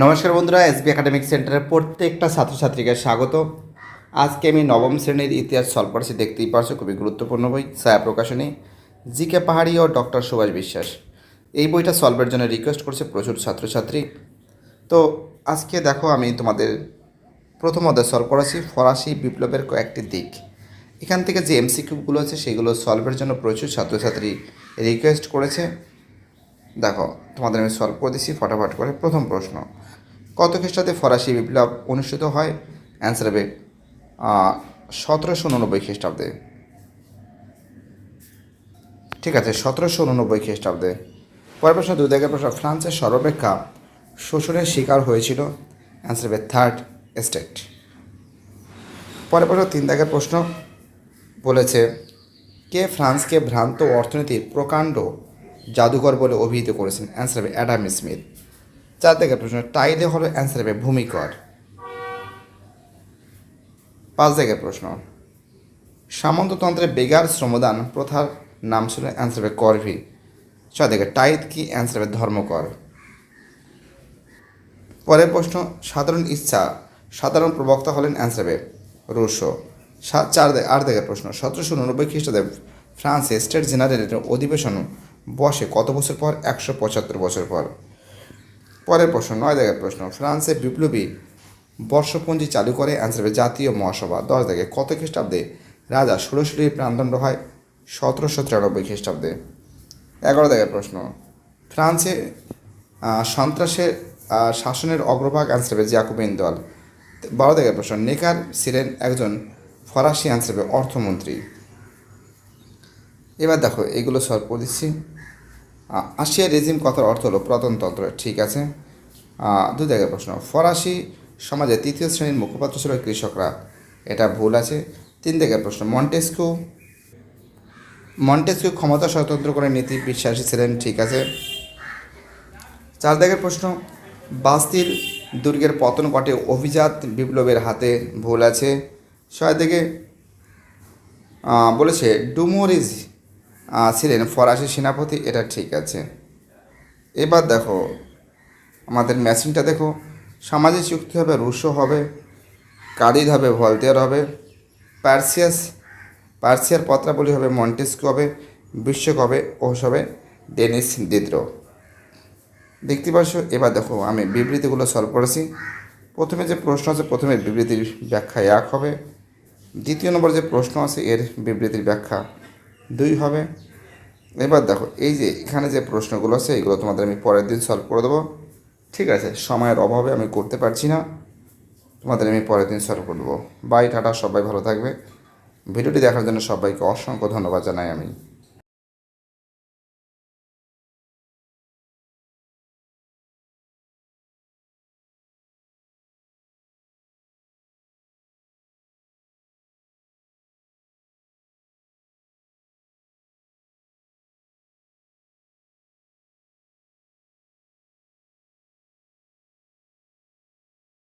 নমস্কার বন্ধুরা, SB academic সেন্টারের প্রত্যেকটা ছাত্রছাত্রীকে স্বাগত। আজকে আমি নবম শ্রেণির ইতিহাস সলভ করেছি দেখতেই পারছ, খুবই গুরুত্বপূর্ণ বই, ছায়া প্রকাশনী জি কে পাহাড়ি ও ডক্টর সুভাষ বিশ্বাস। এই বইটা সলভের জন্য রিকোয়েস্ট করছে প্রচুর ছাত্রছাত্রী। তো আজকে দেখো আমি তোমাদের প্রথম অধ্যায় সলভ করেছি ফরাসি বিপ্লবের কয়েকটি দিক। এখান থেকে যে এমসিকিউগুলো আছে, সেগুলো সলভের জন্য প্রচুর ছাত্রছাত্রী রিকোয়েস্ট করেছে। দেখো, তোমাদের আমি সলভ করে দিচ্ছি ফটাফট করে প্রথম প্রশ্ন। কত খ্রিস্টাব্দে ফরাসি বিপ্লব অনুষ্ঠিত হয়? অ্যান্সার হবে সতেরোশো উননব্বই খ্রিস্টাব্দে। ঠিক আছে, সতেরোশো উননব্বই খ্রিস্টাব্দে। পরের প্রশ্ন, দুই দাগের প্রশ্ন, ফ্রান্সের সর্বাপেক্ষা শোষণের শিকার হয়েছিল? অ্যান্সার হবে থার্ড স্টেট পরের প্রশ্ন, তিন দাগের প্রশ্ন বলেছে, কে ফ্রান্সকে ভ্রান্ত অর্থনীতির প্রকাণ্ড জাদুঘর বলে অভিহিত করেছেন অ্যান্সার হবে অ্যাডাম স্মিথ। চার থেকে প্রশ্ন টাইলে হলো অ্যান্সার হবে ভূমিকর। পাঁচ থেকে প্রশ্ন। সামন্ততন্ত্রে বেগার শ্রমদান প্রথার নাম ছিল অ্যান্সার হবে করভি। ছয় থেকে টাইদ কি অ্যান্সার হবে ধর্মকর? পরের প্রশ্ন, সাধারণ ইচ্ছা, সাধারণ প্রবক্তা হলেন অ্যান্সার হবে রুশো। সাত চার আট থেকে প্রশ্ন, সতেরোশো উননব্বই খ্রিস্টাব্দে ফ্রান্সে স্টেট জেনারেলের অধিবেশন বসে কত বছর পর? একশো পঁচাত্তর বছর পর। পরের প্রশ্ন, নয় দাগের প্রশ্ন। ফ্রান্সে বিপ্লবী বর্ষপঞ্জি চালু করে অ্যান্সার জাতীয় মহাসভা। দশ দাগে কত খ্রিস্টাব্দে রাজা ষোড়শীর প্রাণদণ্ড হয়? সতেরোশো তিরানব্বই খ্রিস্টাব্দে। এগারো দাগের প্রশ্ন, ফ্রান্সে সন্ত্রাসের শাসনের অগ্রভাগ অ্যান্সার হবে জ্যাকুবিন দল। বারো দাগের প্রশ্ন, নেকার ছিলেন একজন ফরাসি অ্যান্সার হবে অর্থমন্ত্রী। এবার দেখো, এগুলো সলভ করে দিচ্ছি। আসিয়া রেজিম কথার অর্থ হলো প্রতনতন্ত্র ঠিক আছে? দুই জায়গায় প্রশ্ন, ফরাসি সমাজে তৃতীয় শ্রেণির মুখপাত্র ছিল কৃষকরা, এটা ভুল আছে। তিন জায়গায় প্রশ্ন, মন্টেস্কু মন্টেস্কু ক্ষমতা স্বতন্ত্র করে নীতি বিশ্বাসী ছিলেন, ঠিক আছে? চার দাগের প্রশ্ন বাস্তিল দুর্গের পতন ঘটে অভিজাত বিপ্লবের হাতে, ভুল আছে। ছয় দিকে বলেছে, ডুমোরিজ ছিলেন ফরাসি সেনাপতি, এটা ঠিক আছে। এবার দেখো, আমাদের মেশিনটা দেখো সামাজিক চুক্তি হবে, রুশো হবে কাদিদ হবে ভলতেয়ার হবে, পার্সিয়াস, পার্সিয়ার পত্রাবলী হবে, মন্টেস্কু হবে, বিশ্বক হবে ওস হবে, ডেনিস দিদ্র দেখতে পাচ্ছ, এবার দেখো, আমি বিবৃতিগুলো সলভ করেছি। প্রথমে যে প্রশ্ন আছে, প্রথমে বিবৃতির ব্যাখ্যা এক হবে। দ্বিতীয় নম্বর যে প্রশ্ন আছে, এর বিবৃতির ব্যাখ্যা দুই হবে। এবার দেখো, এই যে এখানে যে প্রশ্নগুলো আছে, এগুলো তোমাদের আমি পরের দিন সলভ করে দেবো। ঠিক আছে, সময়ের অভাবে আমি করতে পারছি না। তোমাদের আমি পরের দিন সলভ করে দেবো। বাই টাটা, সবাই ভালো থাকবে। ভিডিওটি দেখার জন্য সবাইকে অসংখ্য ধন্যবাদ জানাই আমি।